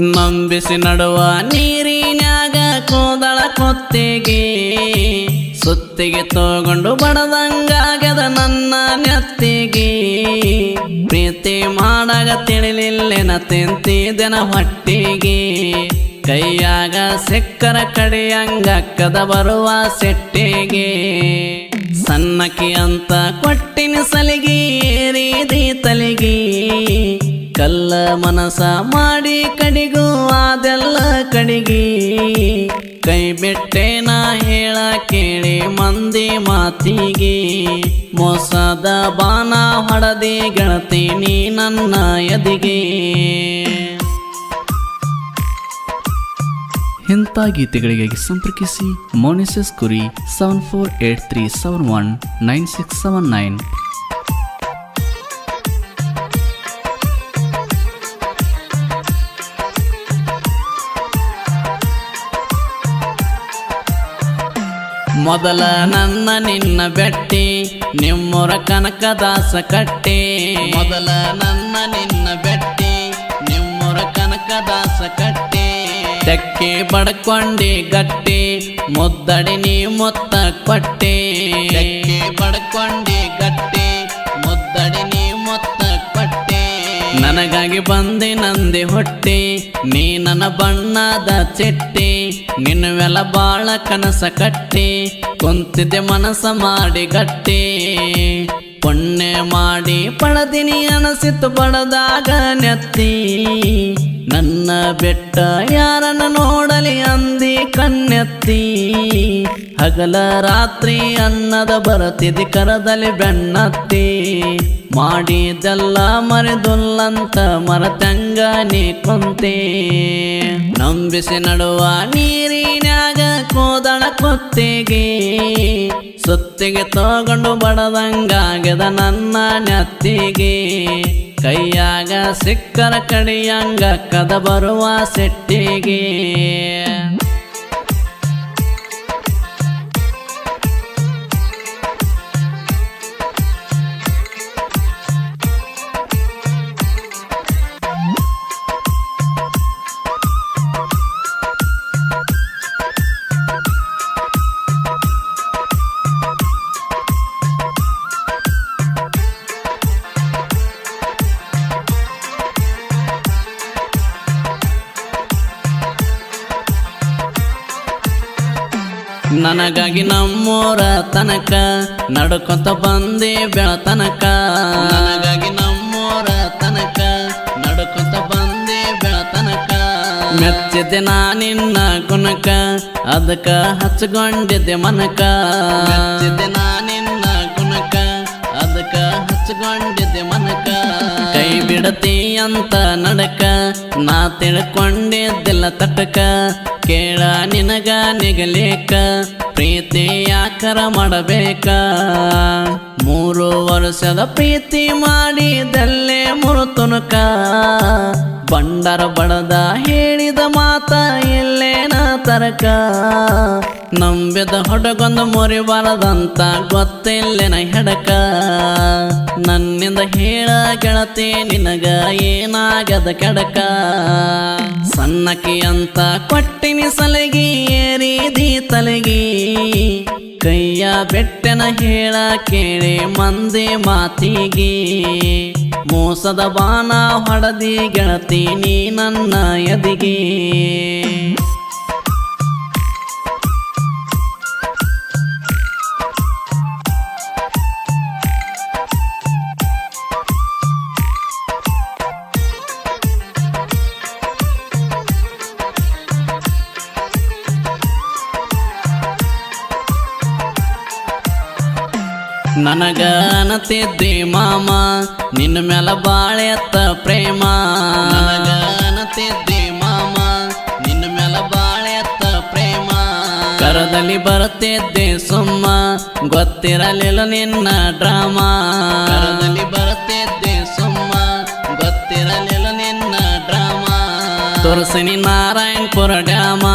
ನಂಬಿಸಿ ನಡುವ ನೀರಿನಾಗ ಕೂದಳ ಕೊತ್ತಿಗೆ. ಸುತ್ತಿಗೆ ತಗೊಂಡು ಬಡದಂಗಾಗದ ನನ್ನ ನೆತ್ತಿಗೆ. ಪ್ರೀತಿ ಮಾಡಾಗ ತಿಳಿಲಿಲ್ಲೆನ ತಿಂತಿದೆನ ಹೊಟ್ಟಿಗೆ. ಕೈಯಾಗ ಸಿಕ್ಕರ ಕಡೆಯಂಗಕ್ಕದ ಬರುವ ಸೆಟ್ಟಿಗೆ. ಸಣ್ಣಕಿ ಅಂತ ಕೊಟ್ಟಿನ ಸಲಿಗೆ, ಏರಿದಿ ತಲಿಗೆ. ಕಲ್ಲ ಮನಸ ಮಾಡಿ ಕಡಿಗೂ ಅದೆಲ್ಲ ಕಡಿಗಿ ಕೈ ಬಿಟ್ಟೇನ ಹೇಳ ಕೇಳಿ ಮಂದಿ ಮಾತಿಗೆ. ಮೋಸದ ಬಾನ ಹೊಡದಿ ಗೆಳತಿ ನೀ ನನ್ನ ಎದಿಗೆ. ಇಂಥ ಗೀತೆಗಳಿಗಾಗಿ ಸಂಪರ್ಕಿಸಿ ಮೋನಿಸಸ್ ಕುರಿ seven four eight three seven one nine six seven nine ಮೊದಲ ನನ್ನ ನಿನ್ನ ಬೆಟ್ಟಿ, ನಿಮ್ಮೂರ ಕನಕದಾಸ ಕಟ್ಟಿ. ಮೊದಲ ನನ್ನ ನಿನ್ನ ಬೆಟ್ಟಿ, ನಿಮ್ಮೂರ ಕನಕದಾಸ ಕಟ್ಟಿ. ತೆಕ್ಕೆ ಬಡ್ಕೊಂಡಿ ಗಟ್ಟಿ, ಮುದ್ದಡಿ ನೀ ಮೊತ್ತ ಕೊಟ್ಟಿ. ತೆಕ್ಕೆ ಬಡ್ಕೊಂಡಿ ಗಟ್ಟಿ, ಮುದ್ದಡಿ ನೀ ಮೊತ್ತ ಕೊಟ್ಟಿ. ನನಗಾಗಿ ಬಂದೆ ನಂದಿ ಹೊಟ್ಟಿ, ನೀ ನನ್ನ ಬಣ್ಣದ ಚಿಟ್ಟಿ. ನಿನ್ನವೆಲ್ಲ ಬಾಳ ಕನಸ ಕಟ್ಟಿ. ಕುಂತಿದ್ದೆ ಮನಸ ಮಾಡಿ ಗಟ್ಟಿ. ಪುಣ್ಯ ಮಾಡಿ ಪಡದಿನಿ ಅನಸಿತು ಬಡದಾಗ ನೆತ್ತಿ. ನನ್ನ ಬೆಟ್ಟ ಯಾರನ್ನ ನೋಡಲಿ ಅಂದಿ ಕಣ್ಣೆತ್ತಿ. ಹಗಲ ರಾತ್ರಿ ಅನ್ನದ ಬರತಿದಿ ಕರದಲ್ಲಿ ಬೆನ್ನತ್ತಿ ಮಾಡಿದೆಲ್ಲ ಮರೆದುಲ್ಲಂತ ಮರತಂಗ ನೀ ಕುಂತೆ. ನಂಬಿಸಿ ನಡುವ ನೀರಿನಾಗ ಕೋದಳ ಕೊತ್ತಿಗೆ. ಸುತ್ತಿಗೆ ತಗೊಂಡು ಬಡದಂಗಾಗದ ನನ್ನ ನೆತ್ತಿಗೆ. ಕೈಯಾಗ ಸಿಕ್ಕರ ಕಡಿಯಂಗ ಕದ ಬರುವ ಸೆಟ್ಟಿಗೆ. ನನಗಾಗಿ ನಮ್ಮೂರ ತನಕ ನಡ್ಕೊತ ಬಂದೆ ಬೆಳತನಕ ನನಗಾಗಿ ನಮ್ಮೂರ ತನಕ ನಡ್ಕೊತ ಬಂದೆ ಬೆಳತನಕ ಮೆಚ್ಚಿದೆ ನಾ ನಿನ್ನ ಗುಣಕ, ಅದಕ್ಕ ಹಚ್ಕೊಂಡಿದ್ದೆ ಮನಕ. ಮೆಚ್ಚಿದೆ ನಾ ನಿನ್ನ ಗುಣಕ, ಅದಕ್ಕ ಹಚ್ಕೊಂಡಿದ್ದೆ ಮನಕ. ಬಿಡತಿ ಅಂತ ನಡಕ, ನಾ ತಿಳ್ಕೊಂಡಿದ್ದಿಲ್ಲ ತಟಕ. ಕೇಳ ನಿನಗ ನಿಗಲೇಕ, ಪ್ರೀತಿ ಯಾಕರ ಮಾಡಬೇಕ? ಮೂರು ವರ್ಷದ ಪ್ರೀತಿ ಮಾಡಿದಲ್ಲೇ ಮುರುತುನಕ ಬಂಡರ ಬಡದ ಹೇಳಿದ ಮಾತ ಎಲ್ಲೇನ ತರಕ? ನಂಬಿದ ಹೊಡಗೊಂದು ಮುರಿಬಾರದಂತ ಗೊತ್ತಿಲ್ಲೆನ ಹೆಡಕ? ನನ್ನಿಂದ ಹೇಳ ಗೆಳತಿ, ನಿನಗ ಏನಾಗದ ಕೆಡಕ? ಸಣ್ಣಕಿ ಅಂತ ಕೊಟ್ಟಿನಿ ಸಲಗಿ, ಏರಿದಿ ತಲೆಗಿ. ಕೈಯ ಬೆಟ್ಟನ ಹೇಳ ಕೇಳಿ ಮಂದಿ ಮಾತಿಗೆ. ಮೋಸದ ಬಾನ ಹೊಡದಿ ಗೆಳತಿ ನೀ ನನ್ನ ಎದಿಗೆ. ನನಗ ಅನತಿದ್ದಿ ಮಾಮ, ನಿನ್ನ ಮ್ಯಾಲ ಬಾಳೆ ಅತ್ತ ಪ್ರೇಮ. ಅನತಿದ್ದಿ ಮಾಮ, ನಿನ್ನ ಮ್ಯಾಲ ಬಾಳೆ ಎತ್ತ ಪ್ರೇಮ. ಕರದಲ್ಲಿ ಬರುತ್ತಿದ್ದೆ ಸುಮ್ಮ, ಗೊತ್ತಿರಲಿಲ್ಲ ನಿನ್ನ ಡ್ರಾಮಾ. ಕರದಲ್ಲಿ ಬರುತ್ತಿದ್ದೆ ಸುಮ್ಮ, ಗೊತ್ತಿರಲಿಲ್ಲ ನಿನ್ನ ಡ್ರಾಮಾ. ತೋರಿಸಿನಿ ನಾರಾಯಣಪುರ ಡ್ಯಾಮ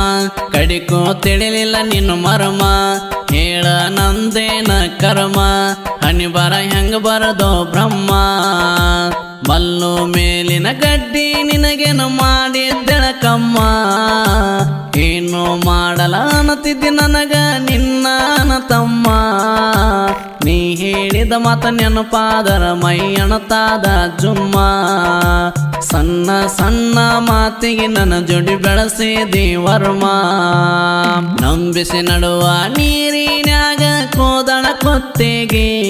ಕಡಿಕೋ ತಿಳಿಲಿಲ್ಲ ನಿನ್ನ ಮರ್ಮ. ಹೇಳ ನಂದೇನ ಕರ್ಮ? ಹಣಿ ಬರ ಹೆಂಗ ಬರದೋ ಬ್ರಹ್ಮ? ಮಲ್ಲು ಮೇಲಿನ ಗಡ್ಡಿ ನಿನಗೇನು ಮಾಡಿದ್ದೆಳಕ ತಮ್ಮ ಏನು ಮಾಡಲ ಅನ್ನತಿದ್ದಿ ನನಗ ನಿನ್ನ ತಮ್ಮ. ನೀ ಹೇಳಿದ ಮಾತ ನೆನಪಾದರ ಮೈ ಅಣತಾದ ಜುಮ್ಮ. ಸಣ್ಣ ಸಣ್ಣ ಮಾತಿಗೆ ನನ್ನ ಜೋಡಿ ಬೆಳೆಸಿದಿ ವರ್ಮ ನಂಬಿಸಿ ನಡುವ ನೀರಿನಾಗ ಕೋದಳ ಕೊತ್ತಿಗೆ.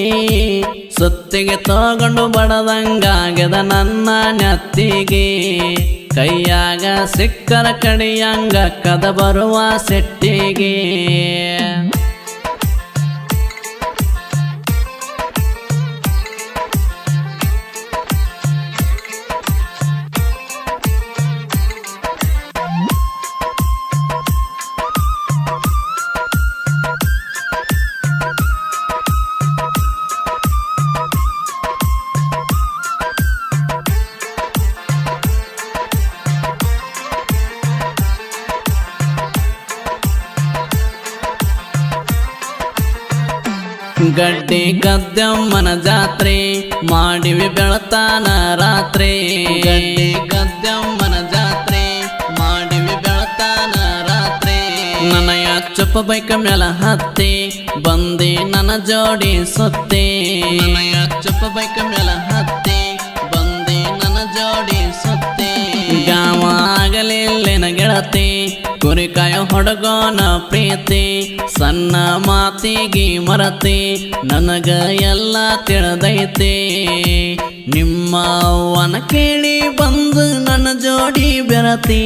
ಸುತ್ತಿಗೆ ತಗೊಂಡು ಬಡದಂಗಾಗದ ನನ್ನ ನೆತ್ತಿಗೆ. ಕೈಯಾಗ ಸಿಕ್ಕರ ಕಡಿಯಂಗ ಕದ ಬರುವ ಸೆಟ್ಟಿಗೆ. ಗಡ್ಡಿ ಗದ್ದಮ್ಮನ ಜಾತ್ರೆ ಮಾಡಿವಿ ಬೆಳತಾನ ರಾತ್ರಿ. ಗಡ್ಡೆ ಗದ್ದಮ್ಮನ ಜಾತ್ರೆ ಮಾಡಿವಿ ಬೆಳತಾನ ರಾತ್ರಿ. ನನಯ ಚುಪ್ಪ ಬೈಕ ಮೇಲ ಹತ್ತಿ ಬಂದಿ ನನ್ನ ಜೋಡಿ ಸುತ್ತಿ. ನನಯ ಚುಪ್ಪ ಬೈಕ ಮೇಲ ಹತ್ತಿ. ಕುರಿಕಾಯ ಹೊಡಗೋನ ಪ್ರೀತಿ, ಸಣ್ಣ ಮಾತಿಗೆ ಮರತಿ, ನನಗ ಎಲ್ಲ ತಿಳಿದೈತಿ. ನಿಮ್ಮ ಅವ್ವನ ಕೇಳಿ ಬಂದು ನನ್ನ ಜೋಡಿ ಬೆರತಿ.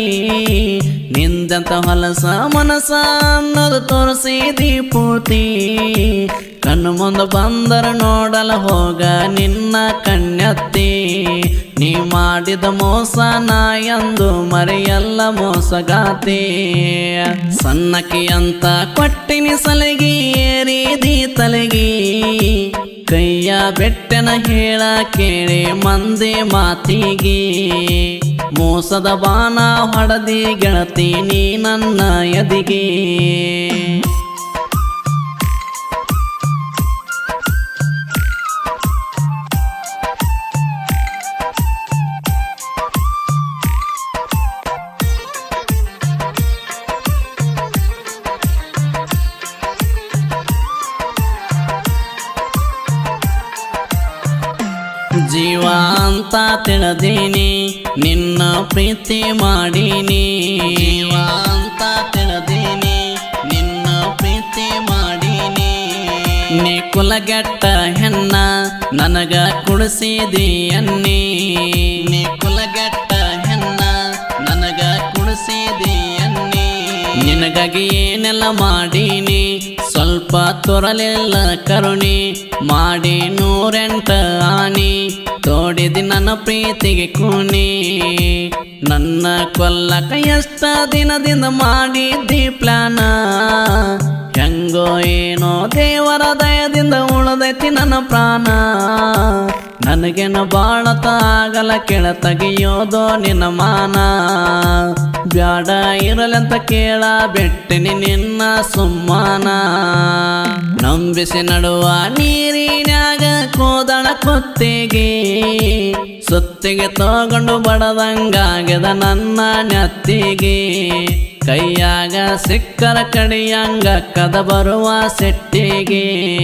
ನಿಂದಂತ ಹೊಲಸ, ಮನಸ ಅನ್ನೋದು ತೋರಿಸಿದಿ ಪೂರ್ತಿ ಕಣ್ಣು ಮುಂದೆ ಬಂದರ ನೋಡಲ ಹೋಗ ನಿನ್ನ ಕಣ್ಣತ್ತಿ. ನೀ ಮಾಡಿದ ಮೋಸ ನಾ ಎಂದು ಮರೆಯಲ್ಲ ಮೋಸಗಾತಿ. ಸಣ್ಣಕಿ ಅಂತ ಕೊಟ್ಟಿನಿ ಸಲಗಿ, ಏರಿದಿ ತಲೆಗಿ. ಕೈಯ ಬೆಟ್ಟನ ಹೇಳ ಕೇಳಿ ಮಂದಿ ಮಾತಿಗೆ. ಮೋಸದ ಬಾನ ಹೊಡೆದಿ ಗೆಳತಿ ನೀ ನನ್ನ ಎದಿಗೆ. ಪ್ರೀತಿ ಮಾಡೀನಿ. ಜೀವ ಅಂತ ತಿಳಿದೀನಿ ನಿನ್ನ ಪ್ರೀತಿ ಮಾಡಿನಿ. ನೀ ಕುಲಗೆಟ್ಟ ಹೆಣ್ಣ ನನಗ ಕುಡಿಸಿದೀಯನ್ನಿ ನೀ ಕುಲಗೆಟ್ಟ ಹೆಣ್ಣ ನನಗ ಕುಡಿಸಿದೀಯನ್ನಿ ನಿನಗಾಗಿ ಏನೆಲ್ಲ ಮಾಡೀನಿ ಸ್ವಲ್ಪ ತೊರಲಿಲ್ಲ ಕರುಣಿ ಮಾಡಿ ನೂರೆಂಟ ಆನಿ, ತೋಡಿದಿ ನನ್ನ ಪ್ರೀತಿಗೆ ಕೂನಿ ನನ್ನ ಕೊಲ್ಲಕ ಎಷ್ಟ ದಿನದಿಂದ ಮಾಡಿದ್ದಿ ಪ್ಲಾನ? ಹೆಂಗೋ ಏನೋ ದೇವರ ದಯದಿಂದ ಉಳದೈತಿ ನನ್ನ ಪ್ರಾಣ. ನನಗೇನು ಬಾಳತ ಆಗಲ್ಲ ಕೆಳ ತೆಗೆಯೋದೋ ನಿನ್ನ ಮಾನ. ಬ್ಯಾಡ ಇರಲಂತ ಕೇಳ, ಬೆಟ್ಟಿನಿ ನಿನ್ನ ಸುಮ್ಮನ. ನಂಬಿಸಿ ನಡುವ ನೀರಿನಾಗ ಕೋದಳ ಕೊತ್ತಿಗೆ. ಸುತ್ತಿಗೆ ತಗೊಂಡು ಬಡದಂಗಾಗದ ನನ್ನ ನೆತ್ತಿಗೆ. ಕೈಯಾಗ ಸಿಕ್ಕರ ಕಡಿಯಂಗ ಕದ ಬರುವ ಸೆಟ್ಟಿಗೆ.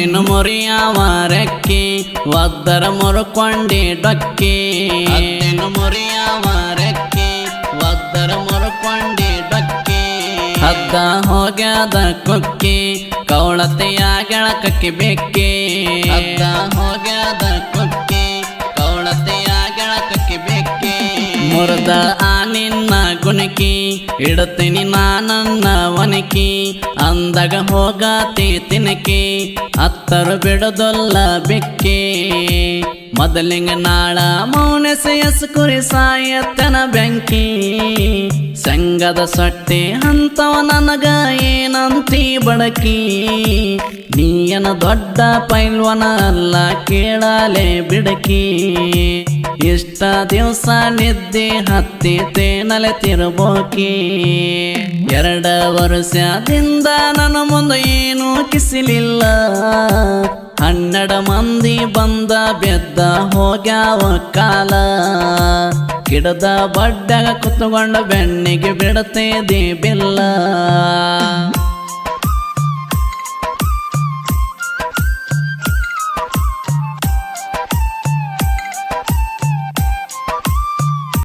ಹದ್ದಿನ ಮುರಿಯಾವ ರೆಕ್ಕಿ ಒದ್ದರ ಮುರುಕೊಂಡಿ ಡೊಕ್ಕಿ. ಅದೇನು ಮುರಿಯಾವ ರೆಕ್ಕಿ ಒದ್ದರ ಮುರುಕೊಂಡಿ ಡೊಕ್ಕಿ. ಹದ್ದ ಹೋಗ್ಯದ ಕೊಕ್ಕಿ ಕೌಳತೆಯ ಗೆಳಕಕ್ಕಿ ಬೆಕ್ಕಿ ಹದ್ದ ಹೋಗ್ಯಾದ ಕುಕ್ಕಿ ಕೌಳತೆಯ ಗೆಳಕಕ್ಕಿ ಬೆಕ್ಕಿ ಮುರದ ಆ ಕುಣಿಕಿ ಇಡತೀನಿ ನಾನನ್ನ ಒನಕಿ ಅಂದಾಗ ಹೋಗಾತಿ ತಿನಕಿ, ಹತ್ತರು ಬಿಡದೊಲ್ಲ ಬೆಕ್ಕಿ. ಮೊದಲಿಂಗ ನಾಳ ಮೌನಸ ಕುರಿ ಸಾಯತ್ತನ ಬೆಂಕಿ. ಸಂಗದ ಸೊಟ್ಟೆ ಅಂತವ ನನಗ ಏನಂತಿ ಬಡಕಿ ನೀಯನ ದೊಡ್ಡ ಪೈಲ್ವನ ಅಲ್ಲ ಕೇಳಲೆ ಬಿಡಕಿ. ಇಷ್ಟ ದಿವಸ ನಿದ್ದೆ ಹತ್ತಿ ತೇನಲೆ ತಿರುಬೋಕಿ. ಎರಡ ವರ್ಷದಿಂದ ನನ್ನ ಮುಂದೆ ಏನು ಕಿಸಿಲಿಲ್ಲ. ಹನ್ನೆರಡು ಮಂದಿ ಬಂದ ಬೆದ್ದ ಹೋಗ್ಯಾವ ಕಾಲ. ಗಿಡದ ಬಡ್ಡಗ ಕುತ್ಕೊಂಡ ಬೆಣ್ಣೆಗೆ ಬಿಡತೇದಿ ಬಿಲ್ಲ